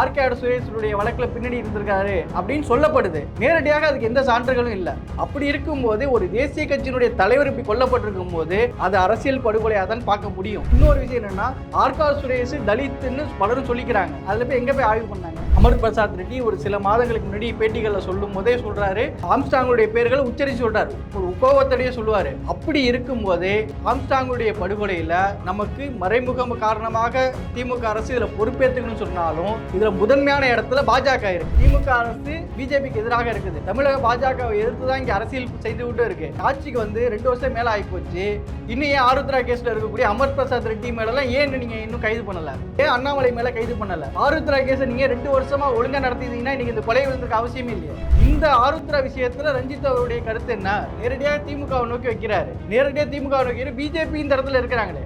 Arcade சுரேஷனுடைய வழக்கில் பின்னணி இருந்திருக்காரு அப்படின்னு சொல்லப்படுது. நேரடியாக அதுக்கு எந்த சான்றுகளும் இல்லை. அப்படி இருக்கும்போது ஒரு தேசிய கட்சியினுடைய தலைவர் இப்படி கொல்லப்பட்டிருக்கும் போது அது அரசியல் படுகொலையாக தான் பார்க்க முடியும். இன்னொரு விஷயம் என்னன்னா ஆர்கேட் சுரேஷ் தலித்துன்னு பலரும் சொல்லிக்கிறாங்க. அதில் போய் எங்கே போய் ஆய்வு பண்ணாங்க? அமர் பிரசாத் ரெட்டி ஒரு சில மாதங்களுக்கு முன்னாடி பேட்டிகளில் சொல்லும் போதே சொல்றாரு. ஆம்ஸ்டாங்குடைய பேர்களை உச்சரித்து சொல்றார். ஒரு உபோகத்தடையே சொல்லுவார். அப்படி இருக்கும் போதே ஆம்ஸ்டாங்குடைய படுகொலையில் நமக்கு மறைமுகம் காரணமாக திமுக அரசு இதில் பொறுப்பேற்றுக்கணும்னு சொன்னாலும் இதில் முதன்மையான இடத்துல பாஜக இருக்கு. திமுக அரசு பிஜேபிக்கு எதிராக இருக்குது. தமிழக பாஜகவை எதிர்த்து தான் இங்கே அரசியல் செய்து விட்டு இருக்கு. ஆட்சிக்கு வந்து ரெண்டு வருஷம் மேலே ஆகி போச்சு. இன்னும் ஏன் ஆருத்ரா கேஸ்ல இருக்கக்கூடிய அமர் பிரசாத் ரெட்டி மேல ஏன் நீங்க இன்னும் கைது பண்ணல? ஏன் அண்ணாமலை மேல கைது பண்ணல? ஆருத்ரா கேஸை நீங்க ரெண்டு வருஷமா ஒழுங்கா நடத்திட்டீங்கன்னா நீங்க இந்த கொலை விழுந்ததுக்கு அவசியமே இல்லையே. இந்த ஆருத்ரா விஷயத்துல ரஞ்சித் அவருடைய கருத்து என்ன? நேரடியாக திமுகவை நோக்கி வைக்கிறாரு. நேரடியாக திமுக நோக்கி பிஜேபி இந்த இடத்துல இருக்கிறாங்களே.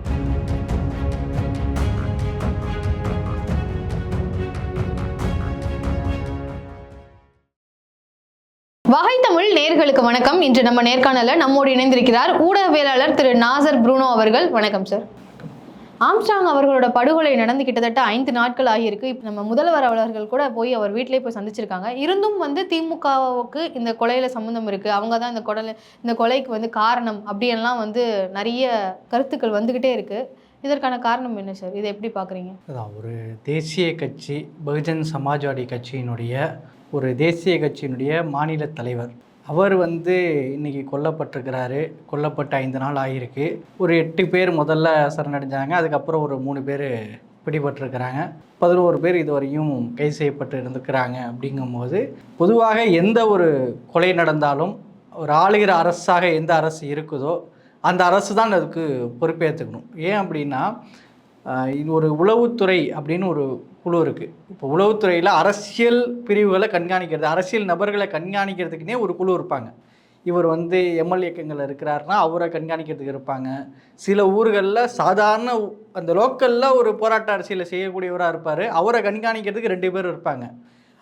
வகை தமிழ் நேர்களுக்கு வணக்கம். இன்று நம்ம நேர்காணல நம்மோடு இணைந்திருக்கிறார் ஊடகவியலாளர் திரு நாசர் ப்ரூனோ அவர்கள். வணக்கம் சார் ஆம்ஸ்டாங் அவர்களோட படுகொலை நடந்து கிட்டத்தட்ட ஐந்து நாட்கள் ஆகியிருக்கு. இப்போ நம்ம முதல்வர் அவர்கள் கூட போய் அவர் வீட்டிலே போய் சந்திச்சிருக்காங்க. இருந்தும் வந்து திமுகவுக்கு இந்த கொலையில சம்மந்தம் இருக்கு. அவங்க தான் இந்த கொலை இந்த கொலைக்கு வந்து காரணம் அப்படியெல்லாம் வந்து நிறைய கருத்துக்கள் வந்துகிட்டே இருக்குது இதற்கான காரணம் என்ன சார்? இதை எப்படி பார்க்குறீங்க? அதான் ஒரு தேசிய கட்சி பகுஜன் சமாஜ்வாடி கட்சியினுடைய ஒரு தேசிய கட்சியினுடைய மாநில தலைவர். அவர் வந்து இன்னைக்கு கொல்லப்பட்டிருக்கிறாரு. கொல்லப்பட்ட ஐந்து நாள் ஆகியிருக்கு. ஒரு எட்டு பேர் முதல்ல சரணடைஞ்சாங்க. அதுக்கப்புறம் ஒரு மூணு பேர் பிடிபட்டிருக்கிறாங்க. பதினோரு பேர் இதுவரையும் கைது செய்யப்பட்டு இருந்திருக்கிறாங்க அப்படிங்கும்போது பொதுவாக எந்த ஒரு கொலை நடந்தாலும் ஒரு ஆளுகிற அரசாக எந்த அரசு இருக்குதோ அந்த அரசு தான் அதுக்கு பொறுப்பேற்றுக்கணும் ஏன் அப்படின்னா இது ஒரு உளவுத்துறை அப்படின்னு ஒரு குழு இருக்குது இப்போ உளவுத்துறையில் அரசியல் பிரிவுகளை கண்காணிக்கிறது அரசியல் நபர்களை கண்காணிக்கிறதுக்குனே ஒரு குழு இருப்பாங்க. இவர் வந்து எம்எல்ஏக்கங்கள் இருக்கிறாருன்னா அவரை கண்காணிக்கிறதுக்கு இருப்பாங்க. சில ஊர்களில் சாதாரண அந்த லோக்கலில் ஒரு போராட்ட அரசியலை செய்யக்கூடியவராக இருப்பார். அவரை கண்காணிக்கிறதுக்கு ரெண்டு பேர் இருப்பாங்க.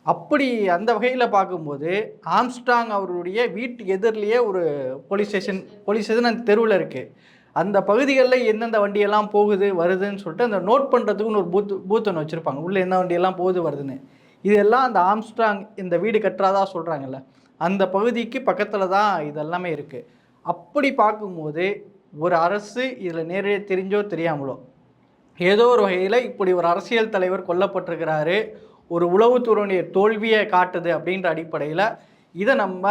அப்படி அந்த வகையில் பார்க்கும்போது ஆம்ஸ்டாங் அவருடைய வீட்டு எதிரிலேயே ஒரு போலீஸ் ஸ்டேஷன் போலீஸ் ஸ்டேஷன் அந்த தெருவில் இருக்குது அந்த பகுதிகளில் எந்தெந்த வண்டியெல்லாம் போகுது வருதுன்னு சொல்லிட்டு அந்த நோட் பண்ணுறதுக்குன்னு ஒரு பூத் பூத் ஒன்று வச்சுருப்பாங்க. உள்ளே எந்த வண்டியெல்லாம் போகுது வருதுன்னு. இதெல்லாம் அந்த ஆம்ஸ்டாங் இந்த வீடு கட்டுறாதான் சொல்கிறாங்கல்ல அந்த பகுதிக்கு பக்கத்தில் தான் இதெல்லாமே இருக்குது அப்படி பார்க்கும்போது ஒரு அரசு இதில் நேரடியாக தெரிஞ்சோ தெரியாமலோ ஏதோ ஒரு வகையில் இப்படி ஒரு அரசியல் தலைவர் கொல்லப்பட்டிருக்கிறாரு. ஒரு உளவுத்துறையுடைய தோல்வியை காட்டுது அப்படின்ற அடிப்படையில் இதை நம்ம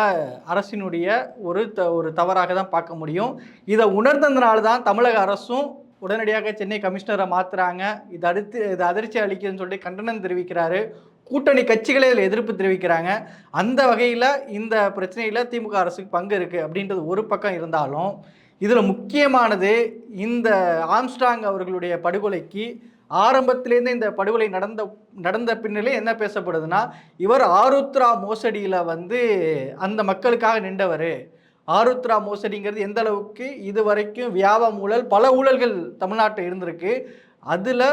அரசினுடைய ஒரு த ஒரு தவறாக தான் பார்க்க முடியும். இதை உணர்ந்ததுனால தான் தமிழக அரசும் உடனடியாக சென்னை கமிஷனரை மாற்றுறாங்க இது அடுத்து இது அதிர்ச்சி அளிக்குதுன்னு சொல்லி கண்டனம் தெரிவிக்கிறாரு. கூட்டணி கட்சிகளே இதில் எதிர்ப்பு தெரிவிக்கிறாங்க. அந்த வகையில் இந்த பிரச்சனையில் திமுக அரசுக்கு பங்கு இருக்குது அப்படின்றது ஒரு பக்கம் இருந்தாலும் இதில் முக்கியமானது இந்த ஆம்ஸ்டாங் அவர்களுடைய படுகொலைக்கு ஆரம்பத்திலேருந்து இந்த படுகொலை நடந்த நடந்த பின்னிலே என்ன பேசப்படுதுன்னா இவர் ஆருத்ரா மோசடியில் வந்து அந்த மக்களுக்காக நின்றவர். ஆருத்ரா மோசடிங்கிறது எந்த அளவுக்கு இது வரைக்கும் வியாப ஊழல் பல ஊழல்கள் தமிழ்நாட்டில் இருந்திருக்கு. அதில்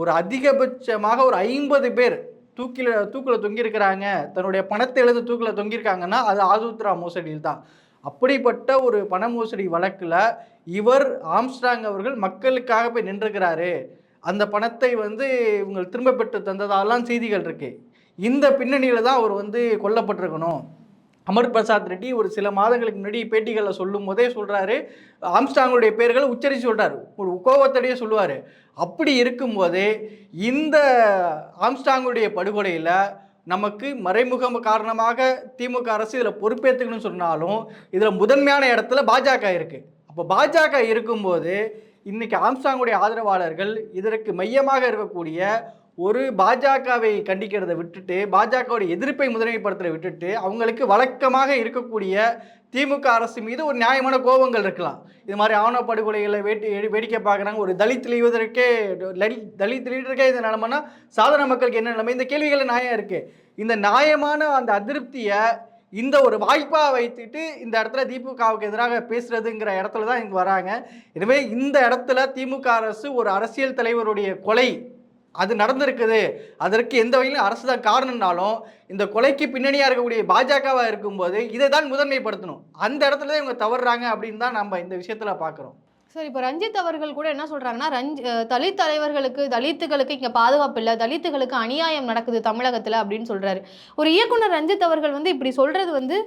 ஒரு அதிகபட்சமாக ஒரு ஐம்பது பேர் தூக்கில தூக்கில் தொங்கியிருக்கிறாங்க. தன்னுடைய பணத்தை எழுந்து தூக்கில் தொங்கியிருக்காங்கன்னா அது ஆருத்ரா மோசடியில் தான். அப்படிப்பட்ட ஒரு பண மோசடி வழக்கில் இவர் ஆம்ஸ்டாங் அவர்கள் மக்களுக்காக போய் நின்றுக்கிறாரு அந்த பணத்தை வந்து இவங்க திரும்ப பெற்று தந்ததாலாம் செய்திகள் இருக்கு. இந்த பின்னணியில் தான் அவர் வந்து கொல்லப்பட்டிருக்கணும். அமர் பிரசாத் ரெட்டி ஒரு சில மாதங்களுக்கு முன்னாடி பேட்டிகளில் சொல்லும் போதே சொல்கிறாரு ஆம்ஸ்டாங்களுடைய பேர்களை உச்சரித்து சொல்கிறாரு ஒரு கோபத்தடையே சொல்லுவார். அப்படி இருக்கும்போது இந்த ஆம்ஸ்டாங்குடைய படுகொலையில் நமக்கு மறைமுக காரணமாக திமுக அரசு இதில் பொறுப்பேற்றுக்கணும்னு சொன்னாலும் இதில் முதன்மையான இடத்துல பாஜக இருக்குது அப்போ பாஜக இருக்கும்போது இன்னைக்கு ஆம்சாங்குடைய ஆதரவாளர்கள் இதற்கு மையமாக இருக்கக்கூடிய ஒரு பாஜகவை கண்டிக்கிறத விட்டுட்டு பாஜகவுடைய எதிர்ப்பை முதன்மைப்படுத்துறதை விட்டுட்டு அவங்களுக்கு வழக்கமாக இருக்கக்கூடிய திமுக அரசு மீது ஒரு நியாயமான கோபங்கள் இருக்கலாம். இது மாதிரி ஆவண படுகொலைகளை வேட்டி வேடிக்கை பார்க்குறாங்க. ஒரு தலித் லீவதற்கே தலித் லீடருக்கே இந்த நிலைமைனா சாதாரண மக்களுக்கு என்ன நிலைமை? இந்த கேள்விகள் நியாயம் இருக்குது இந்த நியாயமான அந்த அதிருப்தியை இந்த ஒரு வாய்ப்பாக வைத்துட்டு இந்த இடத்துல திமுகவுக்கு எதிராக பேசுறதுங்கிற இடத்துல தான் இங்கே வராங்க. எனவே இந்த இடத்துல திமுக அரசு ஒரு அரசியல் தலைவருடைய கொலை அது நடந்திருக்குது. அதற்கு எந்த வகையிலும் அரசு தான் காரணம்னாலும் இந்த கொலைக்கு பின்னணியாக இருக்கக்கூடிய பாஜகவாக இருக்கும்போது இதை தான் முதன்மைப்படுத்தணும். அந்த இடத்துல தான் இவங்க தவறுறாங்க அப்படின்னு தான் நம்ம இந்த விஷயத்தில் பார்க்குறோம். சார் இப்போ ரஞ்சித் அவர்கள் கூட என்ன சொல்கிறாங்கன்னா ரஞ்ச் தலித் தலைவர்களுக்கு தலித்துகளுக்கு இங்கே பாதுகாப்பு இல்லை தலித்துகளுக்கு அநியாயம் நடக்குது தமிழகத்தில் அப்படின்னு சொல்கிறாரு ஒரு இயக்குனர் ரஞ்சித் அவர்கள் வந்து இப்படி சொல்கிறது வந்து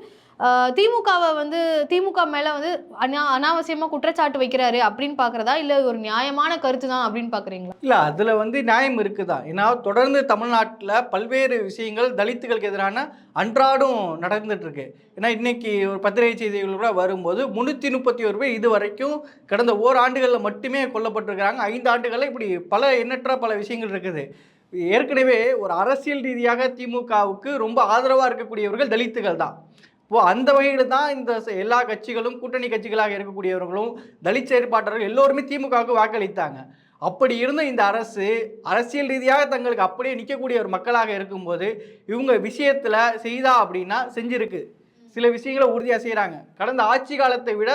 திமுகவை வந்து திமுக மேலே வந்து அனா அனாவசியமாக குற்றச்சாட்டு வைக்கிறாரு அப்படின்னு பார்க்குறதா இல்லை ஒரு நியாயமான கருத்து தான் அப்படின்னு பார்க்குறீங்களா இல்லை அதில் வந்து நியாயம் இருக்குதா? ஏன்னா தொடர்ந்து தமிழ்நாட்டில் பல்வேறு விஷயங்கள் தலித்துகளுக்கு எதிரான அன்றாடம் நடந்துட்டுருக்கு. ஏன்னா இன்றைக்கி ஒரு பத்திரிகை செய்திகள் கூட வரும்போது முந்நூற்றி முப்பத்தி ஒரு பேர் இது வரைக்கும் கடந்த ஓராண்டுகளில் மட்டுமே கொல்லப்பட்டிருக்கிறாங்க. ஐந்து ஆண்டுகளில் இப்படி பல எண்ணற்ற பல விஷயங்கள் இருக்குது. ஏற்கனவே ஒரு அரசியல் ரீதியாக திமுகவுக்கு ரொம்ப ஆதரவாக இருக்கக்கூடியவர்கள் தலித்துகள் தான். இப்போ அந்த வகையில் தான் இந்த எல்லா கட்சிகளும் கூட்டணி கட்சிகளாக இருக்கக்கூடியவர்களும் தலித் செயற்பாட்டர்கள் எல்லோருமே திமுகவுக்கு வாக்களித்தாங்க. அப்படி இருந்த இந்த அரசு அரசியல் ரீதியாக தங்களுக்கு அப்படியே நிற்கக்கூடிய ஒரு மக்களாக இருக்கும்போது இவங்க விஷயத்தில் செய்தா அப்படின்னா செஞ்சிருக்கு. சில விஷயங்களை உறுதியாக செய்கிறாங்க கடந்த ஆட்சி காலத்தை விட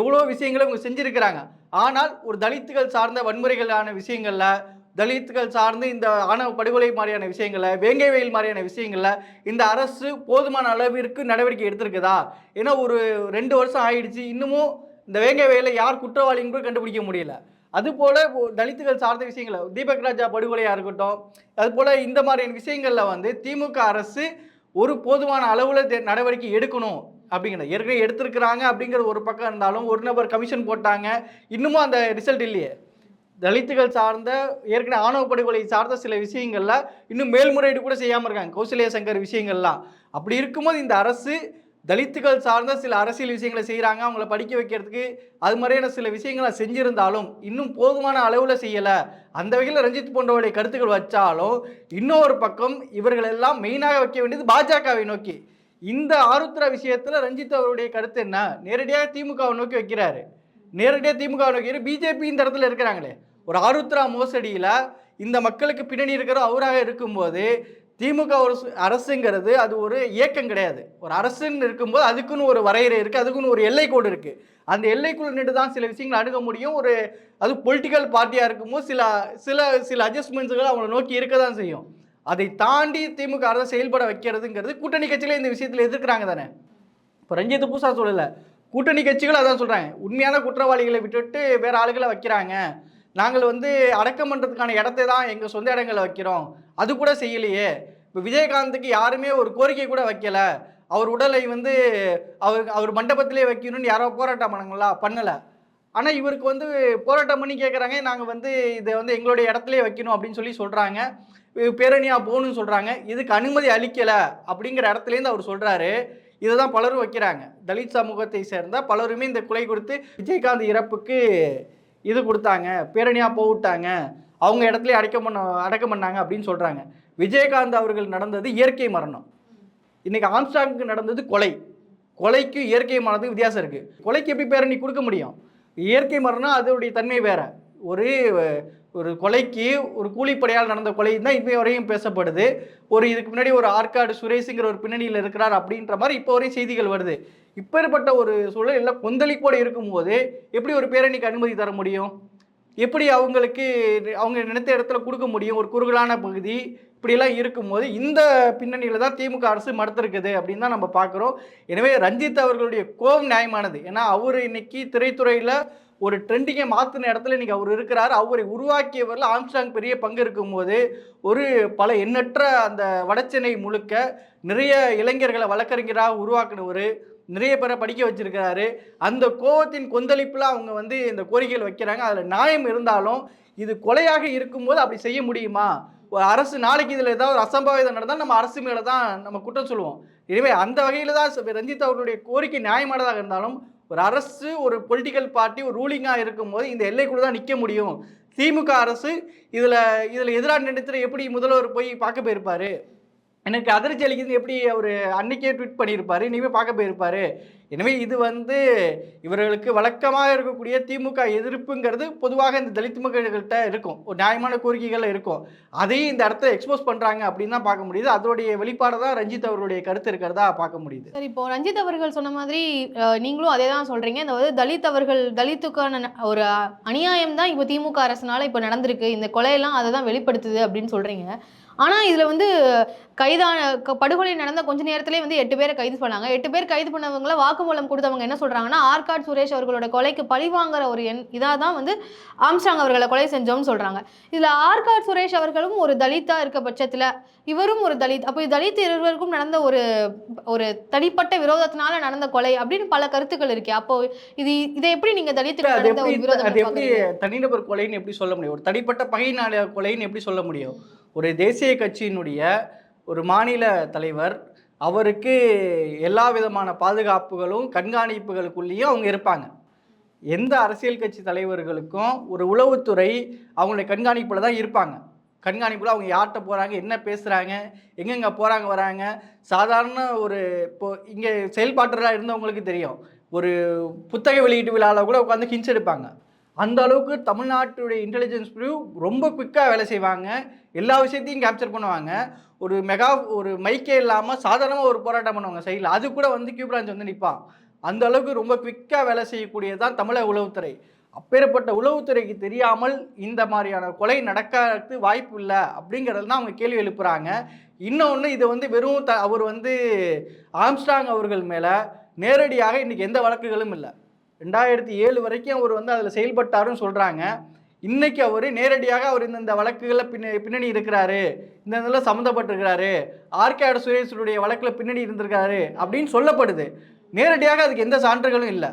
எவ்வளோ விஷயங்களை இவங்க செஞ்சுருக்கிறாங்க. ஆனால் ஒரு தலித்துகள் சார்ந்த வன்முறைகளான விஷயங்களில் தலித்துகள் சார்ந்து இந்த ஆணவ படுகொலை மாதிரியான விஷயங்களை வேங்கை வெயில் மாதிரியான விஷயங்களில் இந்த அரசு போதுமான அளவிற்கு நடவடிக்கை எடுத்திருக்குதா? ஏன்னா ஒரு ரெண்டு வருஷம் ஆயிடுச்சு. இன்னமும் இந்த வேங்கை வெயில யார் குற்றவாளின்னு கூட கண்டுபிடிக்க முடியல. அதுபோல் தலித்துகள் சார்ந்த விஷயங்களை தீபக் ராஜா படுகொலையாக இருக்கட்டும் அதுபோல் இந்த மாதிரியான விஷயங்களில் வந்து திமுக அரசு ஒரு போதுமான அளவில் நடவடிக்கை எடுக்கணும் அப்படிங்கிறது ஏற்கனவே எடுத்திருக்கிறாங்க அப்படிங்கிற ஒரு பக்கம் இருந்தாலும் ஒரு நபர் கமிஷன் போட்டாங்க. இன்னமும் அந்த ரிசல்ட் இல்லையே. தலித்துகள் சார்ந்த ஏற்கனவே ஆணவ படுகொலை சார்ந்த சில விஷயங்கள்ல இன்னும் மேல்முறையீடு கூட செய்யாமல் இருக்காங்க. கௌசல்யா சங்கர் விஷயங்கள்லாம். அப்படி இருக்கும்போது இந்த அரசு தலித்துகள் சார்ந்த சில அரசியல் விஷயங்களை செய்கிறாங்க அவங்கள படிக்க வைக்கிறதுக்கு அது மாதிரியான சில விஷயங்களை செஞ்சிருந்தாலும் இன்னும் போதுமான அளவில் செய்யலை. அந்த வகையில் ரஞ்சித் போன்றவருடைய கருத்துக்கள் வச்சாலும் இன்னொரு பக்கம் இவர்கள் எல்லாம் மெயினாக வைக்க வேண்டியது பாஜகவை நோக்கி. இந்த ஆருத்ரா விஷயத்தில் ரஞ்சித் அவருடைய கருத்து என்ன? நேரடியாக திமுகவை நோக்கி வைக்கிறாரு. நேரடியாக திமுக நோக்கி பிஜேபி இந்த இடத்துல இருக்கிறாங்களே. ஒரு ஆருத்ரா மோசடியில் இந்த மக்களுக்கு பின்னணி இருக்கிற அவராக இருக்கும்போது திமுக ஒரு அரசுங்கிறது அது ஒரு இயக்கம் கிடையாது. ஒரு அரசுன்னு இருக்கும்போது அதுக்குன்னு ஒரு வரையறை இருக்குது அதுக்குன்னு ஒரு எல்லைக்கோடு இருக்குது அந்த எல்லைக்குள்ள நின்று தான் சில விஷயங்கள் அணுக முடியும். ஒரு அது பொலிட்டிக்கல் பார்ட்டியாக இருக்கும்போது சில சில சில அட்ஜஸ்ட்மெண்ட்ஸுகள் அவங்கள நோக்கி இருக்க தான் செய்யும். அதை தாண்டி திமுக அரசு செயல்பட வைக்கிறதுங்கிறது கூட்டணி கட்சியில இந்த விஷயத்தில் எதிர்க்கிறாங்க தானே. இப்போ ரஞ்சித் பூசா சொல்லலை. கூட்டணி கட்சிகள் அதான் சொல்கிறாங்க உண்மையான குற்றவாளிகளை விட்டுட்டு வேறு ஆளுகளை வைக்கிறாங்க. நாங்கள் வந்து அடக்கம் பண்ணுறதுக்கான இடத்தை தான் எங்கள் சொந்த இடங்களை வைக்கிறோம். அது கூட செய்யலையே. இப்போ விஜயகாந்துக்கு யாருமே ஒரு கோரிக்கை கூட வைக்கலை. அவர் உடலை வந்து அவர் அவர் மண்டபத்திலே வைக்கணும்னு யாரோ போராட்டம் பண்ணாங்களா? பண்ணலை. ஆனால் இவருக்கு வந்து போராட்டம் பண்ணி கேட்குறாங்க நாங்கள் வந்து இதை வந்து எங்களுடைய இடத்துலயே வைக்கணும் அப்படின்னு சொல்லி சொல்கிறாங்க பேரணியாக போகணும்னு சொல்கிறாங்க இதுக்கு அனுமதி அளிக்கலை அப்படிங்கிற இடத்துலேருந்து அவர் சொல்கிறாரு இதை தான் பலரும் வைக்கிறாங்க. தலித் சமூகத்தை சேர்ந்த பலருமே இந்த கொலை கொடுத்து விஜயகாந்த் இறப்புக்கு இது கொடுத்தாங்க பேரணியாக போவிட்டாங்க அவங்க இடத்துல அடைக்கம் பண்ண அடக்கம் பண்ணாங்க அப்படின்னு சொல்கிறாங்க விஜயகாந்த் அவர்கள் நடந்தது இயற்கை மரணம். இன்றைக்கி ஆம்ஸ்டாங்க்கு நடந்தது கொலை. கொலைக்கு இயற்கை மரணத்துக்கு வித்தியாசம் இருக்குது கொலைக்கு எப்படி பேரணி கொடுக்க முடியும்? இயற்கை மரணம் அதோடைய தன்மை வேறு. ஒரு ஒரு கொலைக்கு ஒரு கூலிப்படையால் நடந்த கொலை தான் இப்போ வரையும் பேசப்படுது. ஒரு இதுக்கு முன்னாடி ஒரு ஆற்காடு சுரேஷுங்கிற ஒரு பின்னணியில் இருக்கிறார் அப்படின்ற மாதிரி இப்போ வரையும் செய்திகள் வருது. இப்பேற்பட்ட ஒரு சூழலில் கொந்தளிப்போடு இருக்கும்போது எப்படி ஒரு பேரணிக்கு அனுமதி தர முடியும்? எப்படி அவங்களுக்கு அவங்க நினைத்த இடத்துல கொடுக்க முடியும்? ஒரு குறுகலான பகுதி இப்படிலாம் இருக்கும்போது இந்த பின்னணியில் தான் திமுக அரசு மறுத்திருக்குது அப்படின்னு தான் நம்ம பார்க்குறோம். எனவே ரஞ்சித் அவர்களுடைய கோபம் நியாயமானது. ஏன்னா அவர் இன்னைக்கு திரைத்துறையில் ஒரு ட்ரெண்டிங்கை மாற்றின இடத்துல இன்றைக்கி அவர் இருக்கிறார். அவரை உருவாக்கியவரில் ஆம்ஸ்டாங் பெரிய பங்கு இருக்கும்போது ஒரு பல எண்ணற்ற அந்த வடச்சென்னை முழுக்க நிறைய இளைஞர்களை வழக்கறிஞராக உருவாக்கினவர் நிறைய பேரை படிக்க வச்சிருக்கிறாரு. அந்த கோவத்தின் கொந்தளிப்பில் அவங்க வந்து இந்த கோரிக்கைகள் வைக்கிறாங்க. அதில் நியாயம் இருந்தாலும் இது கொலையாக இருக்கும்போது அப்படி செய்ய முடியுமா? அரசு நாளைக்கு இதில் ஏதாவது ஒரு அசம்பாவிதம் நடந்தால் நம்ம அரசு மேலே தான் நம்ம குற்றம் சொல்லுவோம். எனவே அந்த வகையில் தான் ரஞ்சித் அவர்களுடைய கோரிக்கை நியாயமானதாக இருந்தாலும் ஒரு அரசு ஒரு பொலிட்டிக்கல் பார்ட்டி ஒரு ரூலிங்காக இருக்கும்போது இந்த எல்லைக்குள்ள தான் நிற்க முடியும். திமுக அரசு இதில் இதில் எதிராக நினைத்துல எப்படி முதல்வர் போய் பார்க்க போயிருப்பாரு? எனக்கு அதிர்ச்சி அளிக்குது. எப்படி அவர் அன்னைக்கே ட்வீட் பண்ணியிருப்பாரு இனிமேல் பார்க்க போயிருப்பாரு. எனவே இது வந்து இவர்களுக்கு வழக்கமாக இருக்கக்கூடிய திமுக எதிர்ப்புங்கிறது பொதுவாக இந்த தலித் மக்கள்கிட்ட இருக்கும். ஒரு நியாயமான கோரிக்கைகள் இருக்கும். அதையும் இந்த இடத்த எக்ஸ்போஸ் பண்ணுறாங்க அப்படின்னு தான் பார்க்க முடியுது. அதோடைய வெளிப்பாடு தான் ரஞ்சித் அவர்களுடைய கருத்து இருக்கிறதா பார்க்க முடியுது. சார் இப்போ ரஞ்சித் அவர்கள் சொன்ன மாதிரி நீங்களும் அதே தான் சொல்கிறீங்க இந்த வந்து தலித் அவர்கள் தலித்துக்கான ஒரு அநியாயம் தான் இப்போ திமுக அரசுனால இப்போ நடந்திருக்கு. இந்த கொலையெல்லாம் அதை தான் வெளிப்படுத்துது அப்படின்னு சொல்கிறீங்க ஆனால் இதில் வந்து கைதான படுகொலை நடந்த கொஞ்ச நேரத்திலே வந்து எட்டு பேரை கைது பண்ணாங்க. எட்டு பேர் கைது பண்ணவங்கள வாக்குமூலம் கொடுத்தவங்க என்ன சொல்றாங்கன்னா ஆர்காட் சுரேஷ் அவர்களோட கொலைக்கு பழிவாங்குற ஒரு எண் இதாக தான் வந்து ஆம்ஸ்டாங் அவர்களை கொலை செஞ்சோம்னு சொல்றாங்க. இதுல ஆர்காட் சுரேஷ் அவர்களும் ஒரு தலித்தா இருக்க பட்சத்துல இவரும் ஒரு தலித் அப்போ தலித் இருவருக்கும் நடந்த ஒரு ஒரு தனிப்பட்ட விரோதத்தினால நடந்த கொலை அப்படின்னு பல கருத்துக்கள் இருக்கு. அப்போ இது இதை எப்படி நீங்க அது நடந்த ஒரு விரோதம்? தனிநபர் கொலைன்னு எப்படி சொல்ல முடியும்? ஒரு தனிப்பட்ட பகையினால கொலைன்னு எப்படி சொல்ல முடியும்? ஒரு தேசிய கட்சியினுடைய ஒரு மாநில தலைவர் அவருக்கு எல்லா விதமான பாதுகாப்புகளும் கண்காணிப்புகளுக்குள்ளேயும் அவங்க இருப்பாங்க. எந்த அரசியல் கட்சி தலைவர்களுக்கும் ஒரு உளவுத்துறை அவங்களுடைய கண்காணிப்பில் தான் இருப்பாங்க. கண்காணிப்பில் அவங்க யார்கிட்ட போகிறாங்க என்ன பேசுகிறாங்க எங்கெங்கே போகிறாங்க வராங்க. சாதாரண ஒரு இப்போ இங்கே செயல்பாட்டராக இருந்தவங்களுக்கு தெரியும். ஒரு புத்தக வெளியீட்டு விழாவில் கூட உட்காந்து ஹின்ஸ் எடுப்பாங்க. அந்த அளவுக்கு தமிழ்நாட்டுடைய இன்டெலிஜென்ஸ் பிரிவு ரொம்ப குயிக்காக வேலை செய்வாங்க. எல்லா விஷயத்தையும் கேப்சர் பண்ணுவாங்க. ஒரு மெகா ஒரு மைக்கே இல்லாமல் சாதாரணமாக ஒரு போராட்டம் பண்ணுவாங்க சைடில். அது கூட வந்து கியூப்ராஞ்ச் வந்து நிற்பான் அந்த அளவுக்கு ரொம்ப குவிக்காக வேலை செய்யக்கூடியது தான் தமிழக உளவுத்துறை. அப்பேற்பட்ட உளவுத்துறைக்கு தெரியாமல் இந்த மாதிரியான கொலை நடக்கிறது வாய்ப்பு இல்லை அப்படிங்கிறது தான் அவங்க கேள்வி எழுப்புகிறாங்க இன்னொன்று இது வந்து வெறும் த அவர் வந்து ஆம்ஸ்டாங் அவர்கள் மேலே நேரடியாக இன்றைக்கி எந்த வழக்குகளும் இல்லை. ரெண்டாயிரத்தி ஏழு வரைக்கும் அவர் வந்து அதில் செயல்பட்டாருன்னு சொல்கிறாங்க இன்னைக்கு அவர் நேரடியாக அவர் இந்த வழக்குகளில் பின்ன பின்னணி இருக்கிறாரு. இந்த இதில் சம்மந்தப்பட்டிருக்கிறாரு. ஆர்கேட சுரேஷனுடைய வழக்கில் பின்னணி இருந்திருக்காரு அப்படின்னு சொல்லப்படுது. நேரடியாக அதுக்கு எந்த சான்றுகளும் இல்லை.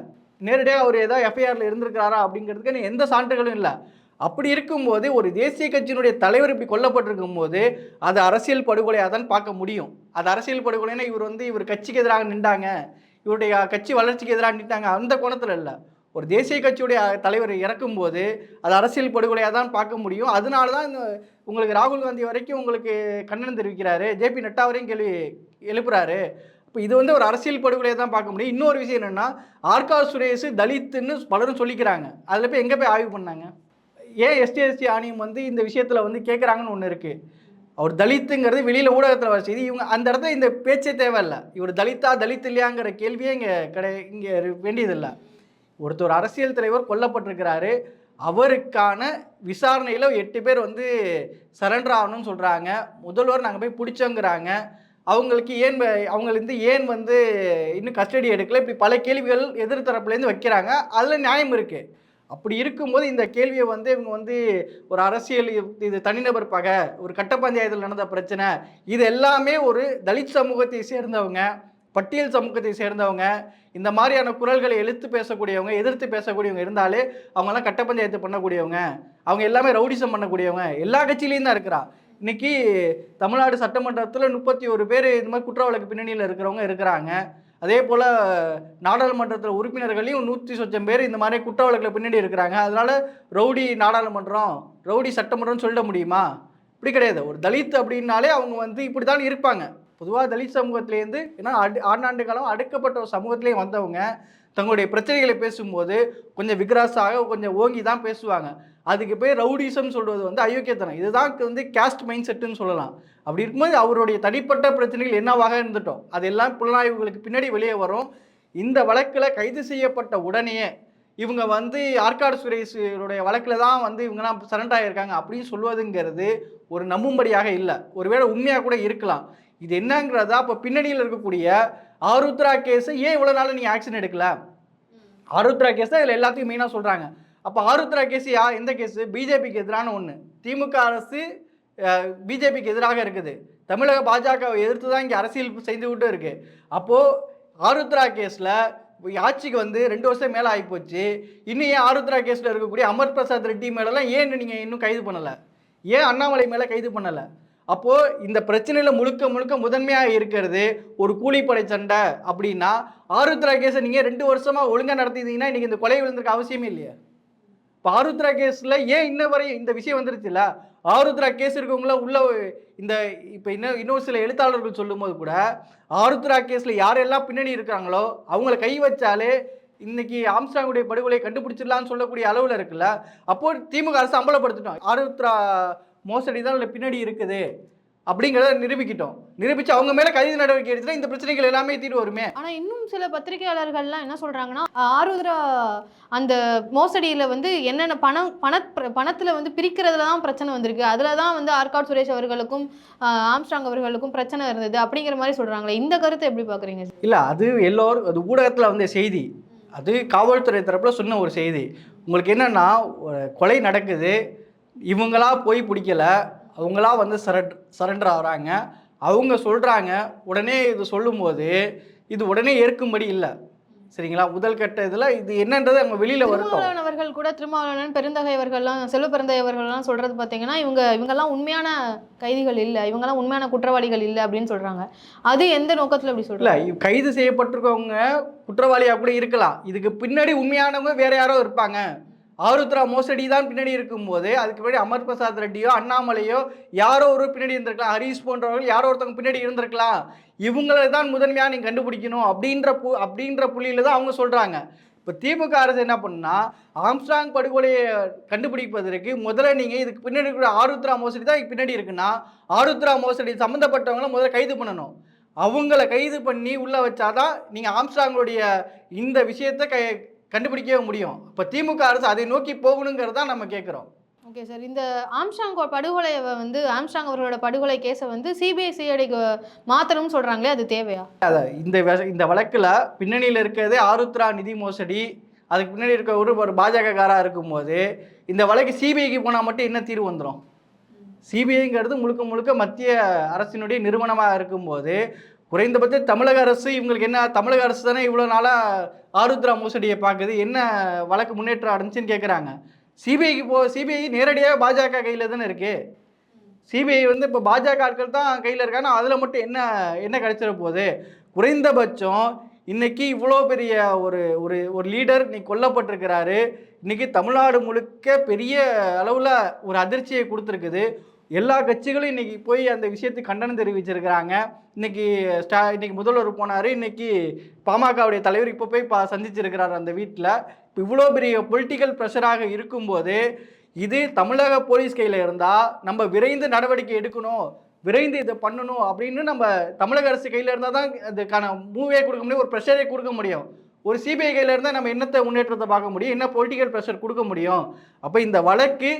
நேரடியாக அவர் ஏதாவது எஃப்ஐஆரில் இருந்திருக்கிறாரா அப்படிங்கிறதுக்கு எந்த சான்றுகளும் இல்லை. அப்படி இருக்கும்போது ஒரு தேசிய கட்சியினுடைய தலைவர் இப்படி கொல்லப்பட்டிருக்கும் போது அது அரசியல் படுகொலையாக தான் பார்க்க முடியும். அது அரசியல் படுகொலைன்னா இவர் வந்து இவர் கட்சிக்கு எதிராக நின்றாங்க. இவருடைய கட்சி வளர்ச்சிக்கு எதிராக நின்றாங்க. அந்த கோணத்தில் இல்லை. ஒரு தேசிய கட்சியுடைய தலைவர் இறக்கும்போது அது அரசியல் படுகொலையாக தான் பார்க்க முடியும். அதனால தான் இந்த உங்களுக்கு ராகுல் காந்தி வரைக்கும் உங்களுக்கு கண்டனம் தெரிவிக்கிறாரு. ஜேபி நட்டா வரையும் கேள்வி எழுப்புறாரு. இப்போ இது வந்து ஒரு அரசியல் படுகொலையை தான் பார்க்க முடியும். இன்னொரு விஷயம் என்னென்னா ஆர்கா சுரேஷ் தலித்துன்னு பலரும் சொல்லிக்கிறாங்க. அதில் போய் எங்கே போய் ஆய்வு பண்ணாங்க? ஏன் எஸ்டி எஸ்டி ஆணையம் வந்து இந்த விஷயத்தில் வந்து கேட்குறாங்கன்னு ஒன்று இருக்குது அவர் தலித்துங்கிறது வெளியில் ஊடகத்தில் வர செய்தி. இவங்க அந்த இடத்துல இந்த பேச்சே தேவையில்லை. இவர் தலித்தா தலித் இல்லையாங்கிற கேள்வியே இங்கே கிடை இங்கே வேண்டியதில்லை. ஒருத்தர் அரசியல் தலைவர் கொல்லப்பட்டிருக்கிறாரு. அவருக்கான விசாரணையில் எட்டு பேர் வந்து சரண்டர் ஆகணும்னு சொல்கிறாங்க முதல்வர் நாங்கள் போய் பிடிச்சோங்கிறாங்க. அவங்களுக்கு ஏன் வ- அவங்களுக்கு ஏன் வந்து இன்னும் கஸ்டடி எடுக்கல? இப்படி பல கேள்விகள் எதிர்த்தரப்புலேருந்து வைக்கிறாங்க. அதில் நியாயம் இருக்குது அப்படி இருக்கும்போது இந்த கேள்வியை வந்து இவங்க வந்து ஒரு அரசியல் இது- இது தனிநபர் பகை ஒரு கட்ட பஞ்சாயத்தில் நடந்த பிரச்சனை இது எல்லாமே ஒரு தலித் சமூகத்தை சேர்ந்தவங்க. பட்டியல் சமூகத்தை சேர்ந்தவங்க இந்த மாதிரியான குரல்களை எழுத்து பேசக்கூடியவங்க எதிர்த்து பேசக்கூடியவங்க இருந்தாலே அவங்கெல்லாம் கட்ட பஞ்சாயத்து பண்ணக்கூடியவங்க அவங்க எல்லாமே ரவுடிசம் பண்ணக்கூடியவங்க எல்லா கட்சியிலையும் தான் இருக்கிறா. இன்னைக்கு தமிழ்நாடு சட்டமன்றத்தில் முப்பத்தி ஒரு பேர் இந்த மாதிரி குற்ற வழக்கு பின்னணியில் இருக்கிறவங்க இருக்கிறாங்க. அதே போல் நாடாளுமன்றத்தில் உறுப்பினர்களையும் நூற்றி சொச்சம் பேர் இந்த மாதிரி குற்ற வழக்கில் பின்னாடி இருக்கிறாங்க. அதனால் ரவுடி நாடாளுமன்றம் ரவுடி சட்டமன்றம்னு சொல்ல முடியுமா? இப்படி கிடையாது. ஒரு தலித் அப்படின்னாலே அவங்க வந்து இப்படி தான் இருப்பாங்க. பொதுவாக தலித் சமூகத்திலேருந்து ஏன்னா அடு ஆண்டாண்டு காலம் அடுக்கப்பட்ட ஒரு சமூகத்திலேயே வந்தவங்க தங்களுடைய பிரச்சனைகளை பேசும்போது கொஞ்சம் விக்ராஸாக கொஞ்சம் ஓங்கி தான் பேசுவாங்க. அதுக்கு போய் ரவுடிசம் சொல்வது வந்து அயோக்கியத்தனம். இதுதான் வந்து கேஸ்ட் மைண்ட் செட்டுன்னு சொல்லலாம். அப்படி இருக்கும்போது அவருடைய தனிப்பட்ட பிரச்சனைகள் என்னவாக இருந்துட்டோம். அதெல்லாம் புலனாய்வுகளுக்கு பின்னாடி வெளியே வரும். இந்த வழக்கில் கைது செய்யப்பட்ட உடனேயே இவங்க வந்து ஆற்காடு சுரேஷனுடைய வழக்கில் தான் வந்து இவங்கலாம் சரண்ட் ஆகியிருக்காங்க அப்படின்னு சொல்வதுங்கிறது ஒரு நம்பும்படியாக இல்லை. ஒருவேளை உண்மையாக கூட இருக்கலாம். இது என்னங்கிறதா அப்போ பின்னணியில் இருக்கக்கூடிய ஆருத்ரா கேஸை ஏன் இவ்வளோ நாள் நீங்கள் ஆக்ஷன் எடுக்கல? ஆருத்ரா கேஸ் தான் இதில் எல்லாத்தையும் மெயினாக சொல்கிறாங்க அப்போ ஆருத்ரா கேஸ் யா எந்த கேஸு பிஜேபிக்கு எதிரான ஒன்று திமுக அரசு பிஜேபிக்கு எதிராக இருக்குது. தமிழக பாஜகவை எதிர்த்து தான் இங்கே அரசியல் செய்து விட்டு இருக்கு. அப்போது ஆருத்ரா கேஸில் ஆட்சிக்கு வந்து ரெண்டு வருஷம் மேலே ஆகிப்போச்சு இன்னும் ஏன் ஆருத்ரா கேஸில் இருக்கக்கூடிய அமர் பிரசாத் ரெட்டி மேலெல்லாம் ஏன் நீங்கள் இன்னும் கைது பண்ணலை? ஏன் அண்ணாமலை மேலே கைது பண்ணலை? அப்போது இந்த பிரச்சனையில் முழுக்க முழுக்க முதன்மையாக இருக்கிறது ஒரு கூலிப்படை சண்டை அப்படின்னா ஆருத்ரா கேஸை நீங்கள் ரெண்டு வருஷமாக ஒழுங்காக நடத்திட்டீங்கன்னா இன்றைக்கி இந்த கொலை விழுந்திருக்க அவசியமே இல்லையா. இப்போ ஆருத்ரா கேஸில் ஏன் இன்ன வரை இந்த விஷயம் வந்துருச்சுல்ல ஆருத்ரா கேஸ் இருக்கவங்கள உள்ள இந்த இப்போ இன்னும் இன்னொரு சில எழுத்தாளர்கள் சொல்லும்போது கூட ஆருத்ரா கேஸில் யாரெல்லாம் பின்னணி இருக்கிறாங்களோ அவங்கள கை வச்சாலே இன்னைக்கு ஆம்ஸ்டாங்குடைய படுகொலை கண்டுபிடிச்சிடலாம்னு சொல்லக்கூடிய அளவில் இருக்குல்ல? அப்போ திமுக அரசு அம்பலப்படுத்திட்டோம் ஆருத்ரா மோசடி தான் பின்னாடி இருக்குது அப்படிங்கிறத நிரூபிக்கிட்டோம். நிரூபிச்சு அவங்க மேலே கைது நடவடிக்கை எடுத்துட்டா இந்த பிரச்சனைகள் எல்லாமே தீர்வு வருமே. ஆனா இன்னும் சில பத்திரிகையாளர்கள்லாம் என்ன சொல்றாங்கன்னா ஆருத்ரா அந்த மோசடியில வந்து என்னென்ன பணம் பண பணத்துல வந்து பிரிக்கிறதுல தான் பிரச்சனை வந்திருக்கு. அதுல தான் வந்து ஆர்காட் சுரேஷ் அவர்களுக்கும் அஹ், ஆம்ஸ்ட்ராங் அவர்களுக்கும் பிரச்சனை இருந்தது அப்படிங்கிற மாதிரி சொல்றாங்களே. இந்த கருத்தை எப்படி பாக்குறீங்க? இல்லை அது எல்லோரும் அது ஊடகத்தில் வந்த செய்தி. அது காவல்துறை தரப்பில் சொன்ன ஒரு செய்தி. உங்களுக்கு என்னென்னா கொலை நடக்குது. இவங்களா போய் பிடிக்கல. அவங்களா வந்து சரட் சரண்டர் ஆகுறாங்க. அவங்க சொல்கிறாங்க உடனே இது சொல்லும்போது இது உடனே ஏற்கும்படி இல்லை. சரிங்களா? முதல் கட்ட இதில் இது என்னன்றது அவங்க வெளியில் திருமாவளவன் அவர்கள் கூட திருமாவளவன் பெருந்தகை அவர்கள்லாம் செல்வ பெருந்தகை அவர்கள்லாம் சொல்றது பாத்தீங்கன்னா இவங்க இவங்கெல்லாம் உண்மையான கைதிகள் இல்ல. இவங்கெல்லாம் உண்மையான குற்றவாளிகள் இல்ல அப்படின்னு சொல்றாங்க. அது எந்த நோக்கத்துல அப்படி சொல்றாங்க? கைது செய்யப்பட்டிருக்கவங்க குற்றவாளியாக கூட இருக்கலாம். இதுக்கு பின்னாடி உண்மையானவங்க வேற யாரோ இருப்பாங்க. ஆருத்ரா மோசடி தான் பின்னாடி இருக்கும்போது அதுக்கு பின்னாடி அமர் பிரசாத் ரெட்டியோ அண்ணாமலையோ யாரோ ஒரு பின்னாடி இருந்திருக்கலாம். ஹரீஷ் போன்றவர்கள் யாரோ ஒருத்தவங்க பின்னாடி இருந்திருக்கலாம். இவங்களை தான் முதன்மையாக நீங்கள் கண்டுபிடிக்கணும் அப்படின்ற பு அப்படின்ற புள்ளியில தான் அவங்க சொல்கிறாங்க இப்போ திமுக அரசு என்ன பண்ணுன்னா ஆம்ஸ்டாங் படுகொலையை கண்டுபிடிப்பதற்கு முதல்ல நீங்கள் இதுக்கு பின்னாடி இருக்கிற ஆருத்ரா மோசடி தான் பின்னாடி இருக்குன்னா ஆருத்ரா மோசடி சம்மந்தப்பட்டவங்கள முதல்ல கைது பண்ணணும். அவங்கள கைது பண்ணி உள்ளே வச்சாதான் நீங்கள் ஆம்ஸ்டாங்களுடைய இந்த விஷயத்தை கை கண்டுபிடிக்கவே முடியும். இப்போ திமுக அரசு அதை நோக்கி போகணுங்கிறது தான் நம்ம கேட்குறோம் ஓகே சார். இந்த ஆம்ஸ்டாங் படுகொலையை வந்து ஆம்ஸ்டாங் அவர்களோட படுகொலை கேஸை வந்து சிபிஐ சிஐடிக்கு மாத்தணும்னு சொல்றாங்களே அது தேவையா? இந்த வ- இந்த வழக்கில் பின்னணியில் இருக்கிறதே ஆருத்ரா நிதி மோசடி அதுக்கு பின்னாடி இருக்க ஒரு ஒரு பாஜகக்காராக இருக்கும்போது இந்த வழக்கு சிபிஐக்கு போனால் மட்டும் என்ன தீர்வு வந்துடும் சிபிஐங்கிறது முழுக்க முழுக்க மத்திய அரசினுடைய நிறுவனமாக இருக்கும்போது குறைந்தபட்சம் தமிழக அரசு இவங்களுக்கு என்ன தமிழக அரசு தானே இவ்வளோ நாளாக ஆருத்ரா மோசடியை பார்க்குது. என்ன வழக்கு முன்னேற்றம் அடைஞ்சுன்னு கேட்குறாங்க சிபிஐக்கு போ சிபிஐ நேரடியாக பாஜக கையில் தானே இருக்குது சிபிஐ வந்து இப்போ பாஜக ஆட்கள் தான் கையில் இருக்காங்க. அதில் மட்டும் என்ன என்ன கிடைச்சிட போகுது? குறைந்தபட்சம் இன்னைக்கு இவ்வளோ பெரிய ஒரு ஒரு ஒரு லீடர் இன்னைக்கு கொல்லப்பட்டிருக்கிறாரு. இன்றைக்கி தமிழ்நாடு முழுக்க பெரிய அளவில் ஒரு அதிர்ச்சியை கொடுத்துருக்குது. எல்லா கட்சிகளும் இன்றைக்கி போய் அந்த விஷயத்துக்கு கண்டனம் தெரிவிச்சிருக்கிறாங்க. இன்னைக்கு ஸ்டா இன்றைக்கி முதல்வர் போனார். இன்றைக்கி பாமகவுடைய தலைவர் இப்போ போய் பா சந்திச்சிருக்கிறார் அந்த வீட்டில் இப்போ இவ்வளோ பெரிய பொலிட்டிக்கல் ப்ரெஷராக இருக்கும்போது இது தமிழக போலீஸ் கையில் இருந்தால் நம்ம விரைந்து நடவடிக்கை எடுக்கணும் விரைந்து இதை பண்ணணும் அப்படின்னு நம்ம தமிழக அரசு கையில் இருந்தால் தான் அதுக்கான மூவே கொடுக்க முடியும் ஒரு ப்ரெஷரே கொடுக்க முடியும். ஒரு சிபிஐ கையில் இருந்தால் நம்ம என்னத்தை முன்னேற்றத்தை பார்க்க முடியும்? என்ன பொலிட்டிக்கல் ப்ரெஷர் கொடுக்க முடியும்? அப்போ இந்த வழக்கு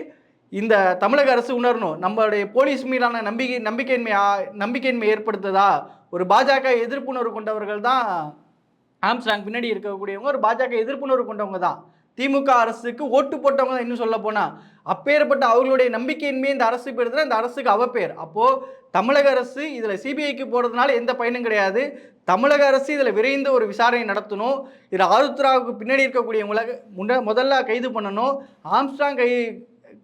இந்த தமிழக அரசு உணரணும். நம்மளுடைய போலீஸ் மீதான நம்பிக்கை நம்பிக்கையின்மை நம்பிக்கையின்மை ஏற்படுத்துதா? ஒரு பாஜக எதிர்ப்புணர்வு கொண்டவர்கள் தான் ஆம்ஸ்டாங் பின்னாடி இருக்கக்கூடியவங்க ஒரு பாஜக எதிர்ப்புணர்வு கொண்டவங்க தான். திமுக அரசுக்கு ஓட்டு போட்டவங்க தான் இன்னும் சொல்ல போனால் அப்பேற்பட்ட அவர்களுடைய நம்பிக்கையின்மை இந்த அரசு பெறுதுன்னா இந்த அரசுக்கு அவப்பேர் அப்போது தமிழக அரசு இதில் சிபிஐக்கு போகிறதுனால எந்த பயனும் கிடையாது. தமிழக அரசு இதில் விரைந்து ஒரு விசாரணை நடத்தணும். இதில் ஆருத்ராவுக்கு பின்னாடி இருக்கக்கூடியவங்களை முன்ன முதல்ல கைது பண்ணணும். ஆம்ஸ்டாங் கை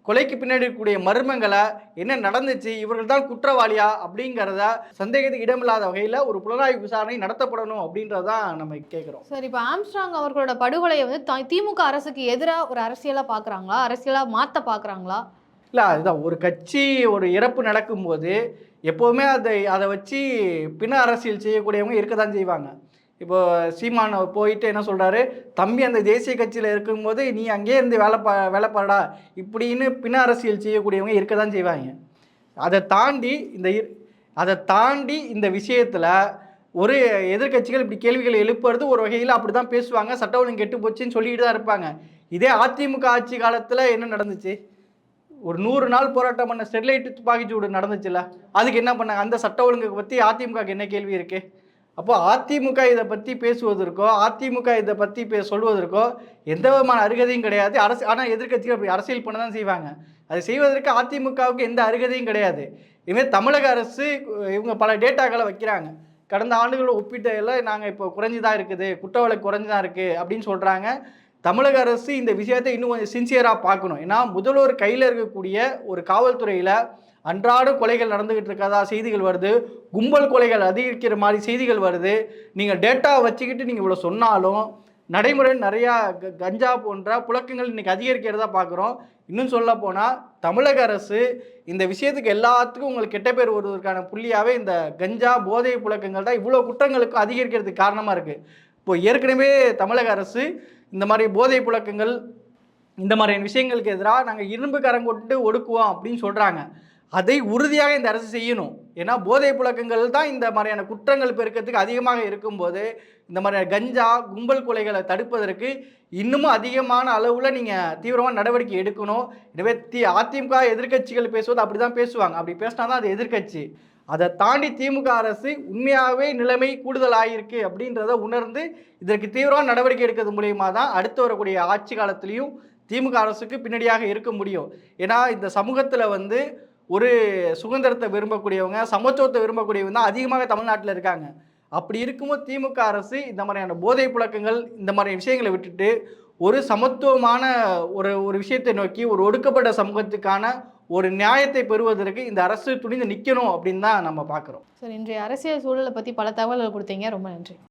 கொலைக்கு பின்னாடி இருக்கக்கூடிய மர்மங்களை? என்ன நடந்துச்சு? இவர்கள் தான் குற்றவாளியா? அப்படிங்கிறத சந்தேகத்துக்கு இடமில்லாத வகையில் ஒரு புலனாய்வு விசாரணை நடத்தப்படணும் அப்படின்றதான் நம்ம கேட்குறோம் சார் இப்போ ஆம்ஸ்ட்ராங் அவர்களோட படுகொலையை வந்து திமுக அரசுக்கு எதிராக ஒரு அரசியலா பாக்குறாங்களா? அரசியலா மாத்த பாக்குறாங்களா? இல்லை அதுதான். ஒரு கட்சி ஒரு இறப்பு நடக்கும்போது எப்போவுமே அதை அதை வச்சு பிண அரசியல் செய்யக்கூடியவங்க இருக்க தான் செய்வாங்க. இப்போ சீமான் போயிட்டு என்ன சொல்கிறாரு தம்பி அந்த தேசிய கட்சியில் இருக்கும்போது நீ அங்கேயே இருந்து வேலை பா வேலை பாடா இப்படின்னு பின் அரசியல் செய்யக்கூடியவங்க இருக்க தான் செய்வாங்க. அதை தாண்டி இந்த இ- அதை தாண்டி இந்த விஷயத்தில் ஒரு எதிர்க்கட்சிகள் இப்படி கேள்விகள் எழுப்புறது ஒரு வகையில் அப்படி தான் பேசுவாங்க. சட்ட ஒழுங்கு கெட்டு போச்சுன்னு சொல்லிட்டு தான் இருப்பாங்க. இதே அதிமுக ஆட்சி காலத்தில் என்ன நடந்துச்சு? ஒரு நூறு நாள் போராட்டம் பண்ண ஸ்டெர்லைட் துப்பாக்கி சூடு நடந்துச்சுல்ல அதுக்கு என்ன பண்ணாங்க? அந்த சட்ட ஒழுங்கு பற்றி அதிமுகக்கு என்ன கேள்வி இருக்குது அப்போ அதிமுக இதை பற்றி பேசுவதற்கோ அதிமுக இதை பற்றி பே சொல்வதற்கோ எந்த விதமான அருகதையும் கிடையாது. அரசு ஆனால் எதிர்கட்சிகள் அப்படி அரசியல் பண்ண தான் செய்வாங்க. அதை செய்வதற்கு அதிமுகவுக்கு எந்த அருகதையும் கிடையாது. இதுமாரி தமிழக அரசு இவங்க பல டேட்டாக்களை வைக்கிறாங்க. கடந்த ஆண்டுகளை ஒப்பிட்டையில் நாங்கள் இப்போ குறைஞ்சி தான் இருக்குது குற்ற வழக்கு குறைஞ்சி தான் இருக்குது அப்படின்னு சொல்கிறாங்க தமிழக அரசு இந்த விஷயத்தை இன்னும் கொஞ்சம் சின்சியராக பார்க்கணும். ஏன்னா முதல்வர் கையில் இருக்கக்கூடிய ஒரு காவல்துறையில் அன்றாட கொலைகள் நடந்துகிட்டு இருக்கதா? செய்திகள் வருது. கும்பல் கொலைகள் அதிகரிக்கிற மாதிரி செய்திகள் வருது. நீங்கள் டேட்டா வச்சுக்கிட்டு நீங்கள் இவ்வளோ சொன்னாலும் நடைமுறை நிறையா க- கஞ்சா போன்ற புழக்கங்கள் இன்றைக்கி அதிகரிக்கிறதா பார்க்குறோம் இன்னும் சொல்ல போனால் தமிழக அரசு இந்த விஷயத்துக்கு எல்லாத்துக்கும் உங்களுக்கு கெட்ட பேர் வருவதற்கான புள்ளியாகவே இந்த கஞ்சா போதை புழக்கங்கள் தான் இவ்வளோ குற்றங்களுக்கு அதிகரிக்கிறதுக்கு காரணமாக இருக்குது இப்போ ஏற்கனவே தமிழக அரசு இந்த மாதிரி போதை புழக்கங்கள் இந்த மாதிரியான விஷயங்களுக்கு எதிராக நாங்கள் இரும்பு கரம் கொண்டு ஒடுக்குவோம் அப்படின்னு சொல்கிறாங்க அதை உறுதியாக இந்த அரசு செய்யணும். ஏன்னா போதைப் புழக்கங்கள் தான் இந்த மாதிரியான குற்றங்கள் பெருக்கத்துக்கு அதிகமாக இருக்கும்போது இந்த மாதிரியான கஞ்சா கும்பல் கொலைகளை தடுப்பதற்கு இன்னமும் அதிகமான அளவில் நீங்கள் தீவிரமான நடவடிக்கை எடுக்கணும். எனவே தி அதிமுக எதிர்க்கட்சிகள் பேசுவது அப்படி தான் பேசுவாங்க. அப்படி பேசினா தான் அது எதிர்க்கட்சி. அதை தாண்டி திமுக அரசு உண்மையாகவே நிலைமை கூடுதல் ஆகியிருக்கு அப்படின்றத உணர்ந்து இதற்கு தீவிரமான நடவடிக்கை எடுக்கிறது மூலயமா தான் அடுத்து வரக்கூடிய ஆட்சி காலத்திலையும் திமுக அரசுக்கு பின்னடியாக இருக்க முடியும். ஏன்னா இந்த சமூகத்தில் வந்து ஒரு சுதந்திரத்தை விரும்பக்கூடியவங்க சமத்துவத்தை விரும்பக்கூடியவங்க தான் அதிகமாக தமிழ்நாட்டில் இருக்காங்க. அப்படி இருக்கும்போது திமுக அரசு இந்த மாதிரியான போதை புழக்கங்கள் இந்த மாதிரி விஷயங்களை விட்டுட்டு ஒரு சமத்துவமான ஒரு ஒரு விஷயத்தை நோக்கி ஒரு ஒடுக்கப்பட்ட சமூகத்துக்கான ஒரு நியாயத்தை பெறுவதற்கு இந்த அரசு துணிந்து நிற்கணும் அப்படின்னு தான் நம்ம பார்க்குறோம். சார் இன்றைய அரசியல் சூழலை பற்றி பல தகவல்கள் கொடுத்தீங்க. ரொம்ப நன்றி.